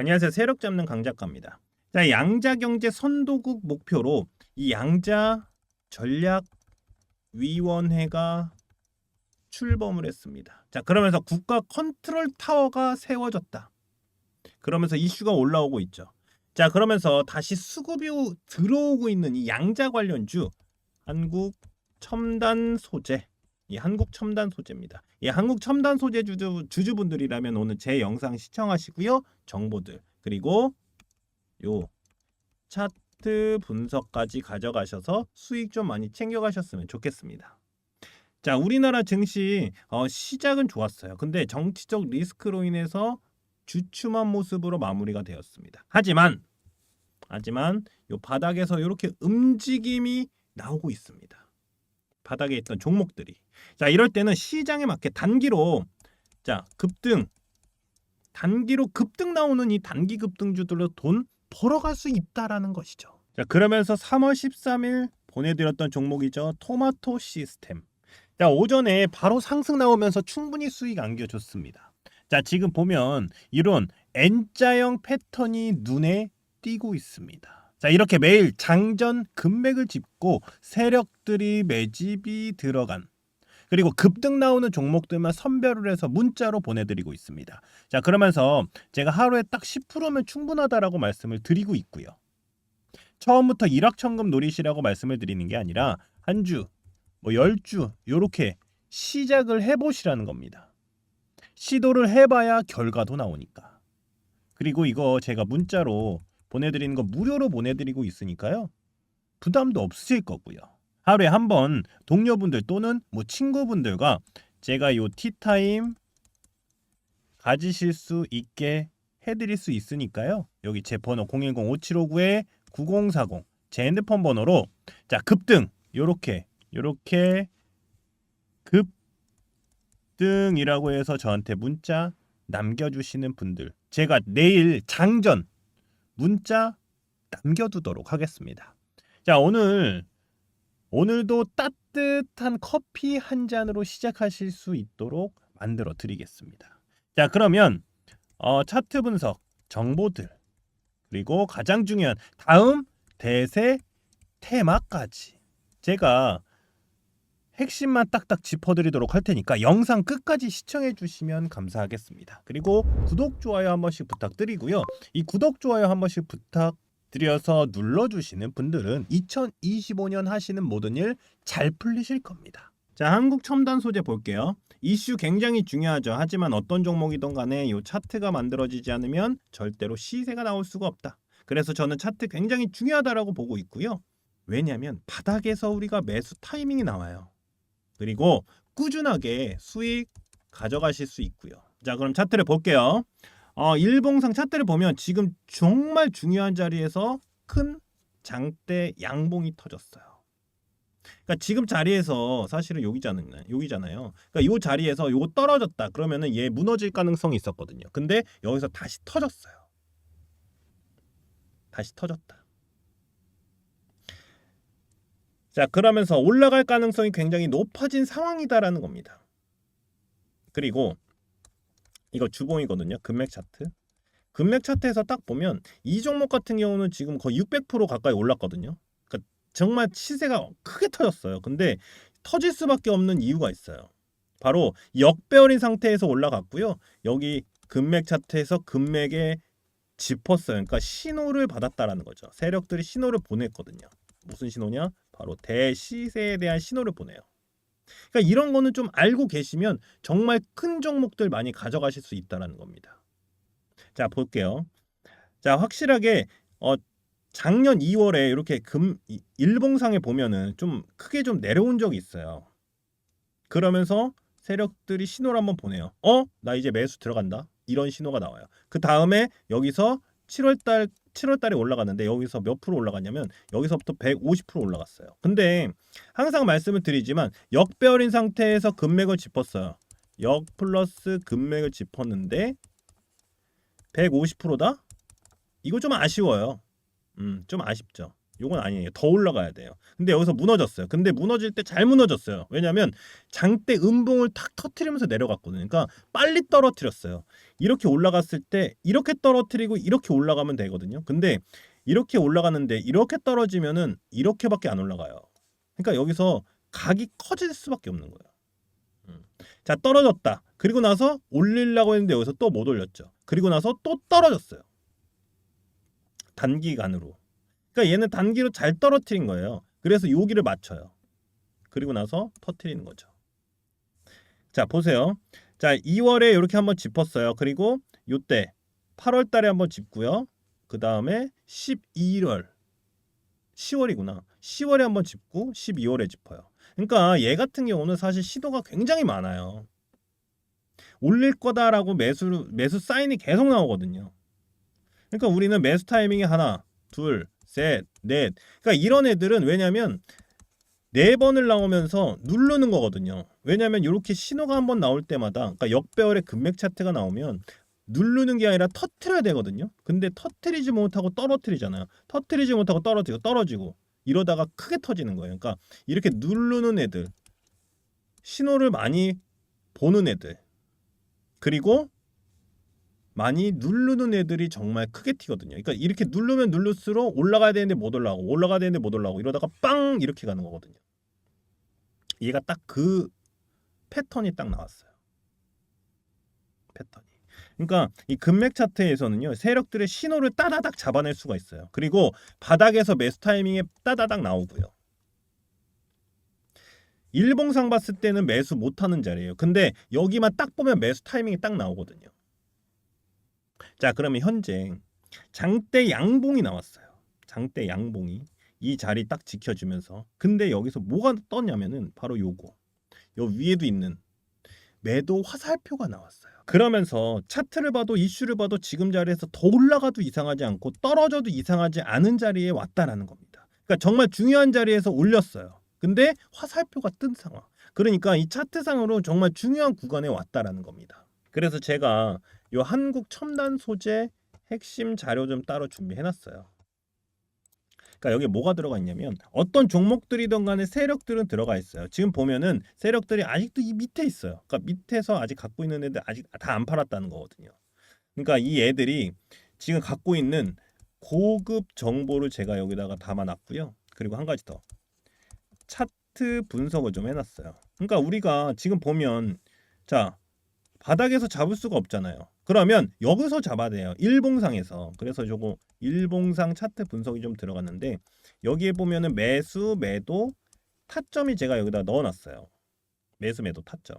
안녕하세요. 세력 잡는 강작가입니다. 자, 양자 경제 선도국 목표로 이 양자 전략 위원회가 출범을 했습니다. 자, 그러면서 국가 컨트롤 타워가 세워졌다. 그러면서 이슈가 올라오고 있죠. 자, 그러면서 다시 수급이 오- 들어오고 있는 이 양자 관련주 한국 첨단 소재 이 한국 첨단 소재입니다. 이 한국 첨단 소재 주주 주주분들이라면 오늘 제 영상 시청하시고요. 정보들 그리고 요 차트 분석까지 가져가셔서 수익 좀 많이 챙겨가셨으면 좋겠습니다. 자, 우리나라 증시 어, 시작은 좋았어요. 근데 정치적 리스크로 인해서 주춤한 모습으로 마무리가 되었습니다. 하지만 하지만 요 바닥에서 이렇게 움직임이 나오고 있습니다. 바닥에 있던 종목들이 자 이럴 때는 시장에 맞게 단기로 자 급등 단기로 급등 나오는 이 단기 급등주들로 돈 벌어갈 수 있다라는 것이죠. 자 그러면서 3월 13일 보내드렸던 종목이죠 토마토 시스템. 자 오전에 바로 상승 나오면서 충분히 수익 안겨줬습니다. 자 지금 보면 이런 N자형 패턴이 눈에 띄고 있습니다. 자 이렇게 매일 장전 금맥을 짚고 세력들이 매집이 들어간 그리고 급등 나오는 종목들만 선별을 해서 문자로 보내드리고 있습니다. 자 그러면서 제가 하루에 딱 10%면 충분하다라고 말씀을 드리고 있고요. 처음부터 일확천금 노리시라고 말씀을 드리는 게 아니라 한 주, 뭐 열 주 요렇게 시작을 해보시라는 겁니다. 시도를 해봐야 결과도 나오니까. 그리고 이거 제가 문자로 보내드리는 거 무료로 보내드리고 있으니까요. 부담도 없으실 거고요. 하루에 한 번 동료분들 또는 뭐 친구분들과 제가 요 티타임 가지실 수 있게 해드릴 수 있으니까요. 여기 제 번호 010-5759-9040 제 핸드폰 번호로 자 급등 요렇게 요렇게 급등이라고 해서 저한테 문자 남겨주시는 분들 제가 내일 장전 문자 남겨두도록 하겠습니다. 자 오늘 오늘도 따뜻한 커피 한 잔으로 시작하실 수 있도록 만들어 드리겠습니다. 자 그러면 어, 차트 분석 정보들 그리고 가장 중요한 다음 대세 테마까지 제가 핵심만 딱딱 짚어드리도록 할 테니까 영상 끝까지 시청해 주시면 감사하겠습니다. 그리고 구독 좋아요 한 번씩 부탁드리고요. 이 구독 좋아요 한 번씩 부탁 드려서 눌러주시는 분들은 2025년 하시는 모든 일 잘 풀리실 겁니다. 자 한국 첨단 소재 볼게요. 이슈 굉장히 중요하죠. 하지만 어떤 종목이든 간에 이 차트가 만들어지지 않으면 절대로 시세가 나올 수가 없다. 그래서 저는 차트 굉장히 중요하다라고 보고 있고요. 왜냐하면 바닥에서 우리가 매수 타이밍이 나와요. 그리고 꾸준하게 수익 가져가실 수 있고요. 자, 그럼 차트를 볼게요. 어, 일봉상 차트를 보면 지금 정말 중요한 자리에서 큰 장대 양봉이 터졌어요. 그러니까 지금 자리에서 사실은 여기잖아요. 여기잖아요. 그러니까 이 자리에서 요거 떨어졌다. 그러면은 얘 무너질 가능성이 있었거든요. 근데 여기서 다시 터졌어요. 다시 터졌다. 자, 그러면서 올라갈 가능성이 굉장히 높아진 상황이다라는 겁니다. 그리고 이거 주봉이거든요. 금맥 차트. 금맥 차트에서 딱 보면 이 종목 같은 경우는 지금 거의 600% 가까이 올랐거든요. 그러니까 정말 시세가 크게 터졌어요. 근데 터질 수밖에 없는 이유가 있어요. 바로 역배열인 상태에서 올라갔고요. 여기 금맥 차트에서 금맥에 짚었어요. 그러니까 신호를 받았다라는 거죠. 세력들이 신호를 보냈거든요. 무슨 신호냐? 바로 대시세에 대한 신호를 보내요. 그러니까 이런 거는 좀 알고 계시면 정말 큰 종목들 많이 가져가실 수 있다라는 겁니다. 자 볼게요. 자 확실하게 어 작년 2월에 이렇게 금 이- 일봉상에 보면은 좀 크게 좀 내려온 적이 있어요. 그러면서 세력들이 신호를 한번 보내요. 어? 나 이제 매수 들어간다. 이런 신호가 나와요. 그 다음에 여기서 7월 달 7월 달에 올라갔는데 여기서 몇 프로 올라갔냐면 여기서부터 150% 올라갔어요. 근데 항상 말씀을 드리지만 역배열인 상태에서 금맥을 짚었어요. 역 플러스 금맥을 짚었는데 150%다? 이거 좀 아쉬워요. 음, 좀 아쉽죠. 요건 아니에요. 더 올라가야 돼요. 근데 여기서 무너졌어요. 근데 무너질 때 잘 무너졌어요. 왜냐하면 장대 음봉을 탁 터트리면서 내려갔거든요. 그러니까 빨리 떨어뜨렸어요. 이렇게 올라갔을 때 이렇게 떨어뜨리고 이렇게 올라가면 되거든요. 근데 이렇게 올라가는데 이렇게 떨어지면은 이렇게밖에 안 올라가요. 그러니까 여기서 각이 커질 수밖에 없는 거예요. 음. 자 떨어졌다. 그리고 나서 올리려고 했는데 여기서 또 못 올렸죠. 그리고 나서 또 떨어졌어요. 단기간으로. 그러니까 얘는 단기로 잘 떨어뜨린 거예요. 그래서 여기를 맞춰요. 그리고 나서 터트리는 거죠. 자 보세요. 자 2월에 이렇게 한번 짚었어요. 그리고 요때 8월 달에 한번 짚고요. 그 다음에 11월 10월이구나. 10월에 한번 짚고 12월에 짚어요. 그러니까 얘 같은 경우는 사실 시도가 굉장히 많아요. 올릴 거다라고 매수 매수 사인이 계속 나오거든요. 그러니까 우리는 매수 타이밍이 하나, 둘, 셋, 넷. 그러니까 이런 애들은 왜냐면 네 번을 나오면서 누르는 거거든요. 왜냐면 이렇게 신호가 한 번 나올 때마다 그러니까 역배열의 금맥 차트가 나오면 누르는 게 아니라 터트려야 되거든요. 근데 터트리지 못하고 떨어뜨리잖아요. 터트리지 못하고 떨어지고 떨어지고 이러다가 크게 터지는 거예요. 그러니까 이렇게 누르는 애들 신호를 많이 보는 애들 그리고 많이 누르는 애들이 정말 크게 튀거든요. 그러니까 이렇게 누르면 누를수록 올라가야 되는데 못 올라가고 올라가야 되는데 못 올라가고 이러다가 빵 이렇게 가는 거거든요. 얘가 딱 그 패턴이 딱 나왔어요. 패턴이. 그러니까 이 금맥 차트에서는요 세력들의 신호를 따다닥 잡아낼 수가 있어요. 그리고 바닥에서 매수 타이밍에 따다닥 나오고요. 일봉상 봤을 때는 매수 못하는 자리예요. 근데 여기만 딱 보면 매수 타이밍이 딱 나오거든요. 자 그러면 현재 장대 양봉이 나왔어요. 장대 양봉이 이 자리 딱 지켜주면서 근데 여기서 뭐가 떴냐면은 바로 요거 요 위에도 있는 매도 화살표가 나왔어요. 그러면서 차트를 봐도 이슈를 봐도 지금 자리에서 더 올라가도 이상하지 않고 떨어져도 이상하지 않은 자리에 왔다라는 겁니다. 그러니까 정말 중요한 자리에서 올렸어요. 근데 화살표가 뜬 상황. 그러니까 이 차트상으로 정말 중요한 구간에 왔다라는 겁니다. 그래서 제가 요 한국 첨단 소재 핵심 자료 좀 따로 준비해 놨어요. 그러니까 여기 뭐가 들어가 있냐면 어떤 종목들이든 간에 세력들은 들어가 있어요. 지금 보면은 세력들이 아직도 이 밑에 있어요. 그러니까 밑에서 아직 갖고 있는 애들 아직 다 안 팔았다는 거거든요. 그러니까 이 애들이 지금 갖고 있는 고급 정보를 제가 여기다가 담아 놨고요. 그리고 한 가지 더. 차트 분석을 좀 해놨어요. 그러니까 우리가 지금 보면 자 바닥에서 잡을 수가 없잖아요. 그러면 여기서 잡아야 돼요. 일봉상에서. 그래서 저거 일봉상 차트 분석이 좀 들어갔는데 여기에 보면은 매수, 매도, 타점이 제가 여기다 넣어놨어요. 매수, 매도, 타점.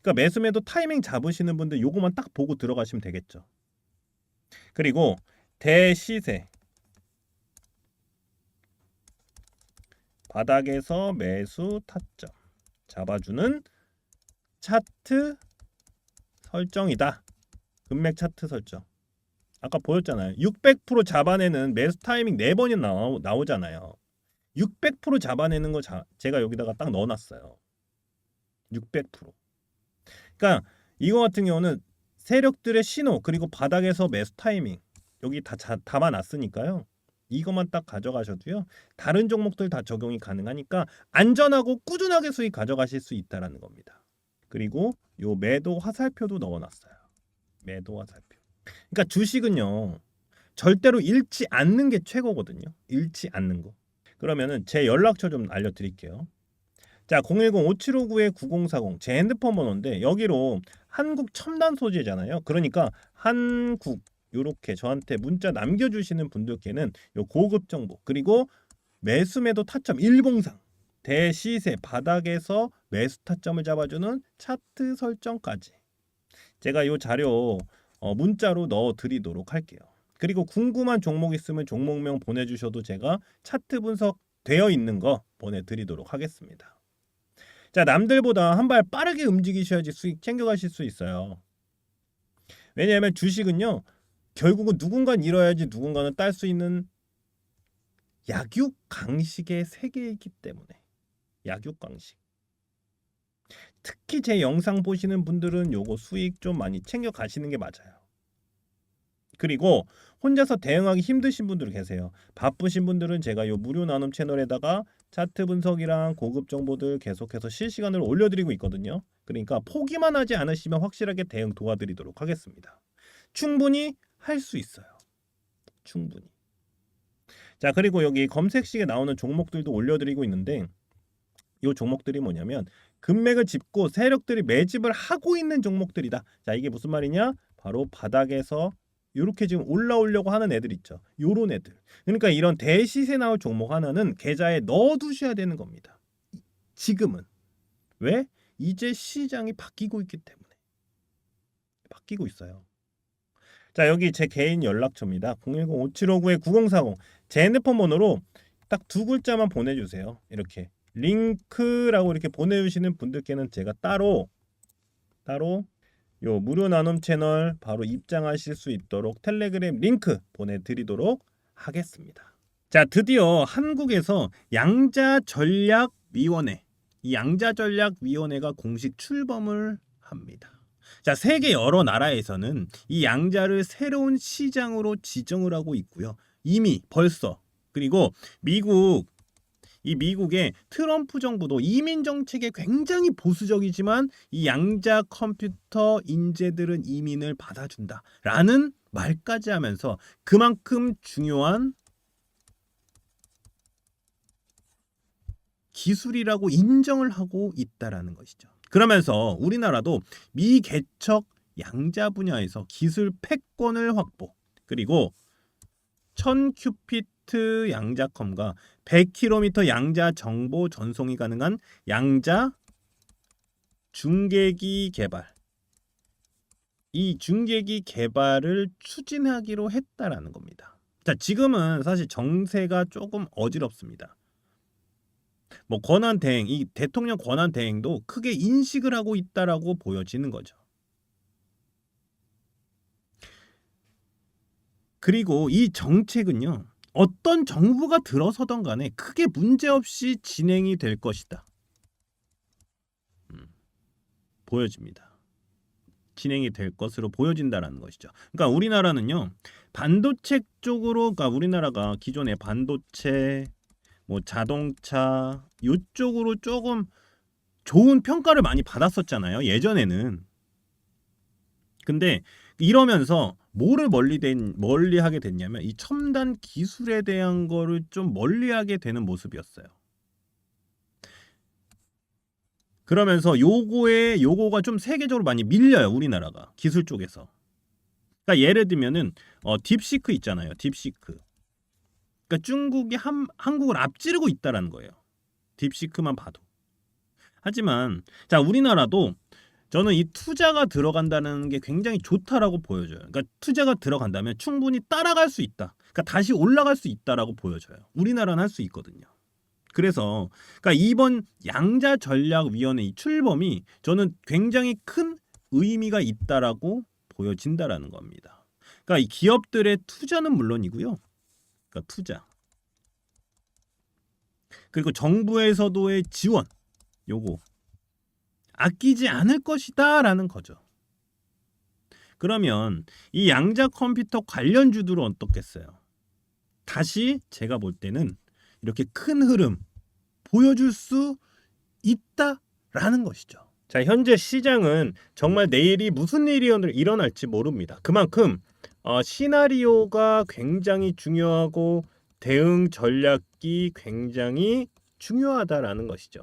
그러니까 매수, 매도 타이밍 잡으시는 분들 요거만 딱 보고 들어가시면 되겠죠. 그리고 대시세 바닥에서 매수 타점 잡아주는 차트 설정이다. 금맥 차트 설정. 아까 보였잖아요. 600% 잡아내는 매수 타이밍 4번이 나오, 나오잖아요. 600% 잡아내는 거 자, 제가 여기다가 딱 넣어놨어요. 600%. 그러니까 이거 같은 경우는 세력들의 신호 그리고 바닥에서 매수 타이밍 여기 다 자, 담아놨으니까요. 이것만 딱 가져가셔도요. 다른 종목들 다 적용이 가능하니까 안전하고 꾸준하게 수익 가져가실 수 있다라는 겁니다. 그리고 요 매도 화살표도 넣어놨어요. 매도 화살표. 그러니까 주식은요 절대로 잃지 않는 게 최고거든요. 잃지 않는 거. 그러면은 제 연락처 좀 알려드릴게요. 자 010-5759-9040 제 핸드폰 번호인데 여기로 한국 첨단 소재잖아요. 그러니까 한국 요렇게 저한테 문자 남겨주시는 분들께는 요 고급 정보 그리고 매수 매도 타점 일봉상 대시세 바닥에서 매수 타점을 잡아주는 차트 설정까지 제가 이 자료 어, 문자로 넣어 드리도록 할게요. 그리고 궁금한 종목 있으면 종목명 보내주셔도 제가 차트 분석 되어 있는 거 보내드리도록 하겠습니다. 자 남들보다 한 발 빠르게 움직이셔야지 수익 챙겨가실 수 있어요. 왜냐하면 주식은요 결국은 누군가는 잃어야지 누군가는 딸 수 있는 약육 강식의 세계이기 때문에 약육 강식. 특히 제 영상 보시는 분들은 요거 수익 좀 많이 챙겨 가시는 게 맞아요. 그리고 혼자서 대응하기 힘드신 분들 계세요. 바쁘신 분들은 제가 요 무료 나눔 채널에다가 차트 분석이랑 고급 정보들 계속해서 실시간으로 올려드리고 있거든요. 그러니까 포기만 하지 않으시면 확실하게 대응 도와드리도록 하겠습니다. 충분히 할 수 있어요. 충분히. 자 그리고 여기 검색식에 나오는 종목들도 올려드리고 있는데 이 종목들이 뭐냐면 금맥을 짚고 세력들이 매집을 하고 있는 종목들이다. 자 이게 무슨 말이냐? 바로 바닥에서 이렇게 지금 올라오려고 하는 애들 있죠. 요런 애들. 그러니까 이런 대시세 나올 종목 하나는 계좌에 넣어두셔야 되는 겁니다. 지금은 왜? 이제 시장이 바뀌고 있기 때문에 바뀌고 있어요. 자 여기 제 개인 연락처입니다. 010-5759-9040 제 핸드폰 번호로 딱 두 글자만 보내주세요. 이렇게 링크라고 이렇게 보내주시는 분들께는 제가 따로 따로 요 무료 나눔 채널 바로 입장하실 수 있도록 텔레그램 링크 보내드리도록 하겠습니다. 자 드디어 한국에서 양자 전략 위원회 이 양자 전략 위원회가 공식 출범을 합니다. 자 세계 여러 나라에서는 이 양자를 새로운 시장으로 지정을 하고 있고요. 이미 벌써 그리고 미국 이 미국의 트럼프 정부도 이민 정책에 굉장히 보수적이지만 이 양자 컴퓨터 인재들은 이민을 받아준다라는 말까지 하면서 그만큼 중요한 기술이라고 인정을 하고 있다라는 것이죠. 그러면서 우리나라도 미 개척 양자 분야에서 기술 패권을 확보 그리고 1000큐피트 양자컴과 100km 양자 정보 전송이 가능한 양자 중계기 개발 이 중계기 개발을 추진하기로 했다라는 겁니다. 자, 지금은 사실 정세가 조금 어지럽습니다. 뭐 권한 대행, 이 대통령 권한 대행도 크게 인식을 하고 있다라고 보여지는 거죠. 그리고 이 정책은요. 어떤 정부가 들어서던 간에 크게 문제없이 진행이 될 것이다. 음, 보여집니다. 진행이 될 것으로 보여진다라는 것이죠. 그러니까 우리나라는요. 반도체 쪽으로 그러니까 우리나라가 기존의 반도체 뭐 자동차 이쪽으로 조금 좋은 평가를 많이 받았었잖아요. 예전에는. 근데 이러면서 뭐를 멀리 된 멀리 하게 됐냐면 이 첨단 기술에 대한 거를 좀 멀리 하게 되는 모습이었어요. 그러면서 요거에 요거가 좀 세계적으로 많이 밀려요, 우리나라가. 기술 쪽에서. 그러니까 예를 들면은 어 딥시크 있잖아요. 딥시크. 그러니까 중국이 한, 한국을 앞지르고 있다라는 거예요. 딥시크만 봐도. 하지만 자 우리나라도 저는 이 투자가 들어간다는 게 굉장히 좋다라고 보여져요. 그러니까 투자가 들어간다면 충분히 따라갈 수 있다. 그러니까 다시 올라갈 수 있다라고 보여져요. 우리나라는 할 수 있거든요. 그래서 그러니까 이번 양자 전략 위원회 이 출범이 저는 굉장히 큰 의미가 있다라고 보여진다라는 겁니다. 그러니까 이 기업들의 투자는 물론이고요. 그러니까 투자. 그리고 정부에서도의 지원. 요거 아끼지 않을 것이다 라는 거죠. 그러면 이 양자 컴퓨터 관련 주들은 어떻겠어요? 다시 제가 볼 때는 이렇게 큰 흐름 보여줄 수 있다라는 것이죠. 자, 현재 시장은 정말 내일이 무슨 일이 일어날지 모릅니다. 그만큼 어, 시나리오가 굉장히 중요하고 대응 전략이 굉장히 중요하다라는 것이죠.